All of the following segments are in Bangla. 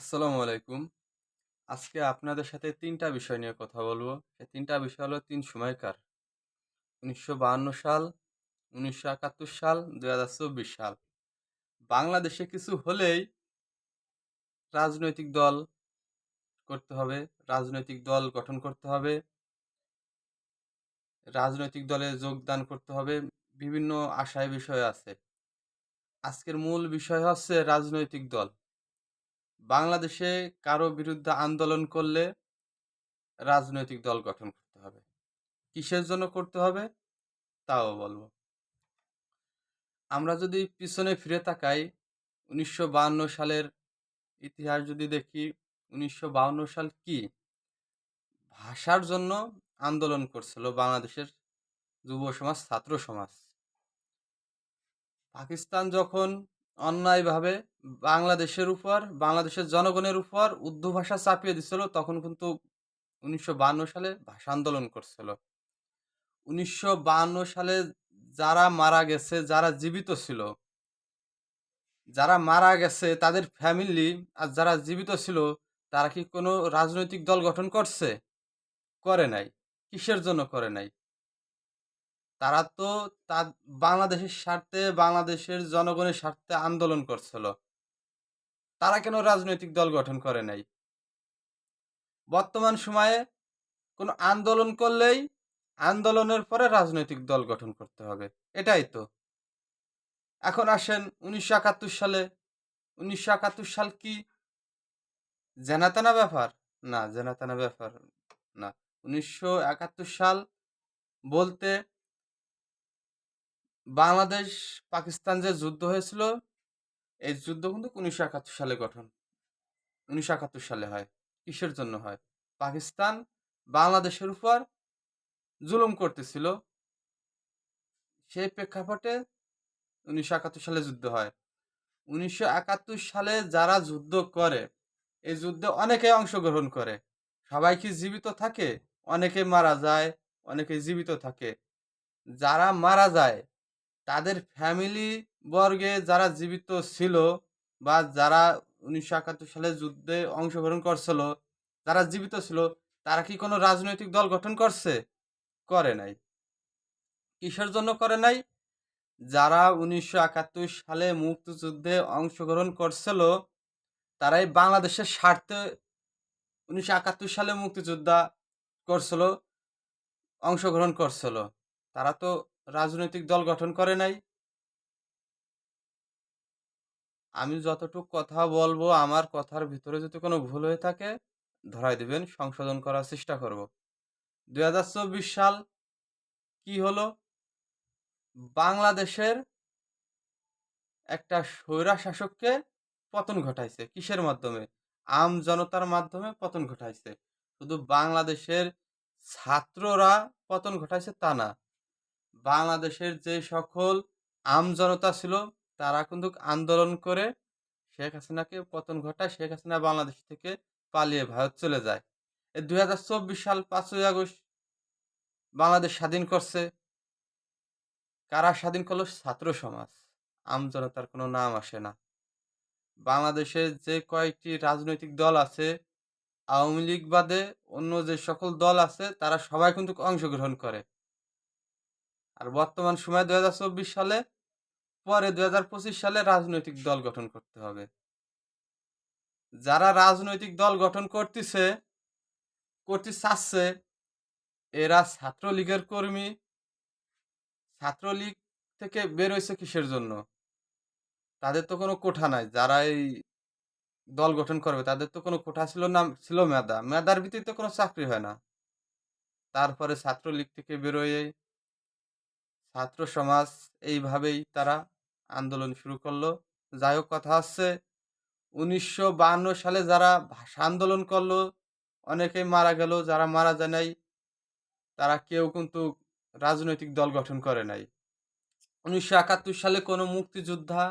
আসসালামু আলাইকুম। আজকে আপনাদের সাথে তিনটা বিষয় নিয়ে কথা বলব। সেই তিনটা বিষয় হলো তিন সময়কার। ১৯৫২ সাল, ১৯৭১ সাল, ২০২৪ সাল। বাংলাদেশে কিছু হলেই রাজনৈতিক দল করতে হবে, রাজনৈতিক দল গঠন করতে হবে। রাজনৈতিক দলে যোগদান করতে হবে। বিভিন্ন আশায় বিষয় আছে। আজকের মূল বিষয় হচ্ছে রাজনৈতিক দল। বাংলাদেশে কারও বিরুদ্ধে আন্দোলন করলে রাজনৈতিক দল গঠন করতে হবে। কিসের জন্য করতে হবে? তাও বলব আমরা যদি পিছনে ফিরে তাকাই ১৯৫২ সালের ইতিহাস যদি দেখি ১৯৫২ সাল কি? ভাষার জন্য আন্দোলন করছিল বাংলাদেশের যুব সমাজ, ছাত্র সমাজ। পাকিস্তান যখন অন্যায়ভাবে বাংলাদেশের উপর, বাংলাদেশের জনগণের উপর উর্দু ভাষা চাপিয়ে দিছিল তখন কিন্তু ১৯৫২ সালে ভাষা আন্দোলন করছিল। ১৯৫২ সালে যারা মারা গেছে, যারা জীবিত ছিল, যারা মারা গেছে তাদের ফ্যামিলি আর যারা জীবিত ছিল তারা কি কোনো রাজনৈতিক দল গঠন করছে? করে নাই। কিসের জন্য করে নাই? তারা তো তা বাংলাদেশের স্বার্থে, বাংলাদেশের জনগণের স্বার্থে আন্দোলন করছিল। তারা কেন রাজনৈতিক দল গঠন করে নাই? বর্তমান সময়ে কোনো আন্দোলন করলেই আন্দোলনের পরে রাজনৈতিক দল গঠন করতে হবে। এটাই তো। এখন আসেন ১৯৭১ সালে ১৯৭১ সাল কি জেনাতেনা ব্যাপার? না, জেনাতেনা ব্যাপার না। ১৯৭১ সাল বলতে বাংলাদেশ পাকিস্তান যে যুদ্ধ হয়েছিল এই যুদ্ধ কিন্তু ১৯৭১ সালে গঠন ১৯৭১ সালে হয়। কিসের জন্য হয়? পাকিস্তান বাংলাদেশের উপর জুলুম করতেছিল। সেই প্রেক্ষাপটে ১৯৭১ সালে যুদ্ধ হয়। ১৯৭১ সালে যারা যুদ্ধ করে, এই যুদ্ধে অনেকে অংশগ্রহণ করে। সবাই কি জীবিত থাকে? অনেকে মারা যায়, অনেকে জীবিত থাকে। যারা মারা যায় তাদের ফ্যামিলি বর্গে যারা জীবিত ছিল বা যারা ১৯৭১ সালে যুদ্ধে অংশগ্রহণ করছিল, যারা জীবিত ছিল তারা কি কোনো রাজনৈতিক দল গঠন করছে? করে নাই। কিসের জন্য করে নাই? যারা ১৯৭১ সালে মুক্তিযুদ্ধে অংশগ্রহণ করছিল তারাই বাংলাদেশের স্বার্থে ১৯৭১ সালে মুক্তিযোদ্ধা করছিল, অংশগ্রহণ করছিল। তারা তো রাজনৈতিক দল গঠন করে নাই। আমি যতটুক কথা বলব আমার কথার ভিতরে যদি কোনো ভুল হয়ে থাকে ধরাই দিবেন, সংশোধন করার চেষ্টা করব। ২০২৪ সাল কি হলো? বাংলাদেশের একটা স্বৈরা শাসককে পতন ঘটাইছে। কিসের মাধ্যমে? আম জনতার মাধ্যমে পতন ঘটাইছে। শুধু বাংলাদেশের ছাত্ররা পতন ঘটাইছে তা না। বাংলাদেশের যে সকল আম জনতা ছিল তারা কিন্তু আন্দোলন করে শেখ হাসিনাকে পতন ঘটায়। শেখ হাসিনা বাংলাদেশ থেকে পালিয়ে ভারত চলে যায়। এই ২০২৪ সাল পাঁচই আগস্ট বাংলাদেশ স্বাধীন করছে। কারা স্বাধীন করল? ছাত্র সমাজ। আম জনতার কোনো নাম আসে না। বাংলাদেশের যে কয়েকটি রাজনৈতিক দল আছে, আওয়ামী লীগ বাদে অন্য যে সকল দল আছে তারা সবাই কিন্তু অংশগ্রহণ করে। আর বর্তমান সময়ে ২০২৪ সালে পরে ২০২৫ সালে রাজনৈতিক দল গঠন করতে হবে। যারা রাজনৈতিক দল গঠন করতেছে, করতে চাচ্ছে, এরা ছাত্রলীগের কর্মী। ছাত্রলীগ থেকে বের হইছে কিসের জন্য? তাদের তো কোনো কোঠা নাই। যারা এই দল গঠন করবে তাদের তো কোনো কোঠা ছিল না, ছিল মেধা। মেধার ভিত্তিতে কোনো চাকরি হয় না। তারপরে ছাত্রলীগ থেকে বেরোয় ছাত্র সমাজ এইভাবেই তারা আন্দোলন শুরু করল। যাই হোক কথা হচ্ছে ১৯৫২ সালে যারা ভাষা আন্দোলন করল অনেকেই মারা গেল। যারা মারা যায় নাই তারা কেউ কিন্তু রাজনৈতিক দল গঠন করে নাই। ১৯৭১ সালে কোনো মুক্তিযোদ্ধা,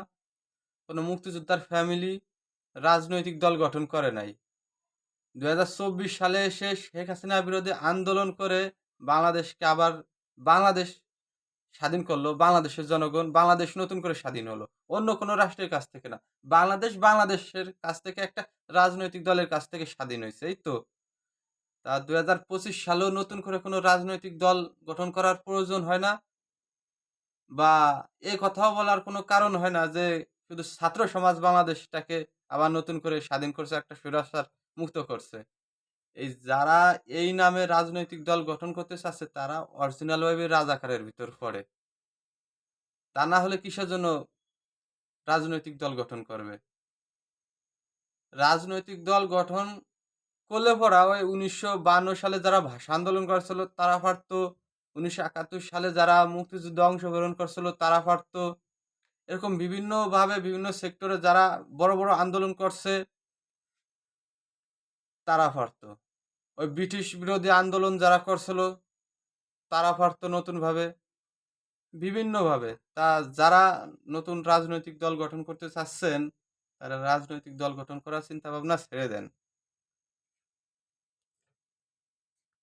কোনো মুক্তিযোদ্ধার ফ্যামিলি রাজনৈতিক দল গঠন করে নাই। ২০২৪ সালে এসে শেখ হাসিনা বিরোধী আন্দোলন করে বাংলাদেশকে আবার বাংলাদেশ স্বাধীন করল বাংলাদেশের জনগণ। বাংলাদেশ নতুন করে স্বাধীন হলো। অন্য কোনো রাষ্ট্রের কাছ থেকে না। বাংলাদেশ বাংলাদেশের কাছ থেকে একটা রাজনৈতিক দলের কাছ থেকে স্বাধীন হইছে। এই তো? তা ২০২৫ সালেও নতুন করে কোনো রাজনৈতিক দল গঠন করার প্রয়োজন হয় না। বা এ কথাও বলার কোনো কারণ হয় না যে শুধু ছাত্র সমাজ বাংলাদেশটাকে আবার নতুন করে স্বাধীন করছে, একটা স্বৈরাচার মুক্ত করছে। এই যারা এই নামে রাজনৈতিক দল গঠন করতে চাচ্ছে তারা অরিজিনাল ভাবে রাজাকারের ভিতর পড়ে। তা না হলে কিসের জন্য রাজনৈতিক দল গঠন করবে? রাজনৈতিক দল গঠন করলে পরা ওই ১৯৫২ সালে যারা ভাষা আন্দোলন করছিল তারা পারত। ১৯৭১ সালে যারা মুক্তিযুদ্ধে অংশগ্রহণ করছিল তারা পারত। এরকম বিভিন্নভাবে বিভিন্ন সেক্টরে যারা বড়, বড় আন্দোলন করছে তারা পারত। ওই ব্রিটিশ বিরোধী আন্দোলন যারা করছিল তারা পারত নতুনভাবে। বিভিন্নভাবে। তা যারা নতুন রাজনৈতিক দল গঠন করতে চাচ্ছেন, তারা রাজনৈতিক দল গঠন করার চিন্তাভাবনা ছেড়ে দেন।